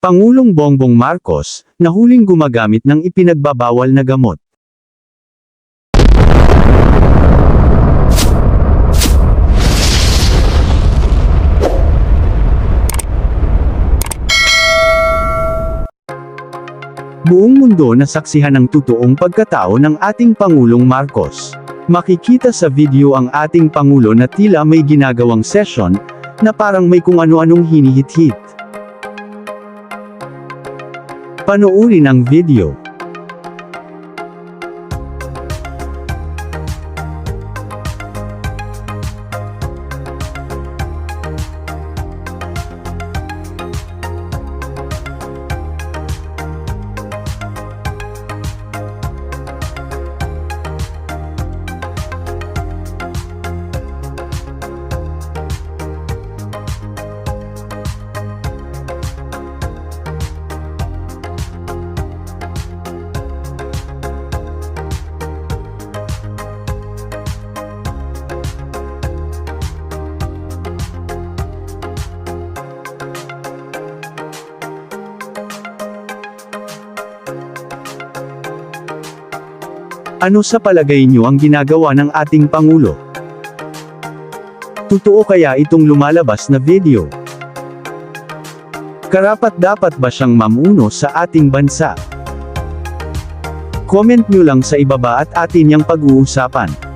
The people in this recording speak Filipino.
Pangulong Bongbong Marcos, nahuling gumagamit ng ipinagbabawal na gamot. Buong mundo nasaksihan ang totoong pagkatao ng ating Pangulong Marcos. Makikita sa video ang ating Pangulo na tila may ginagawang session, na parang may kung ano-anong hinihit-hit. Panoorin ang video. Ano sa palagay niyo ang ginagawa ng ating Pangulo? Totoo kaya itong lumalabas na video? Karapat dapat ba siyang mamuno sa ating bansa? Comment nyo lang sa ibaba at atin yang pag-uusapan.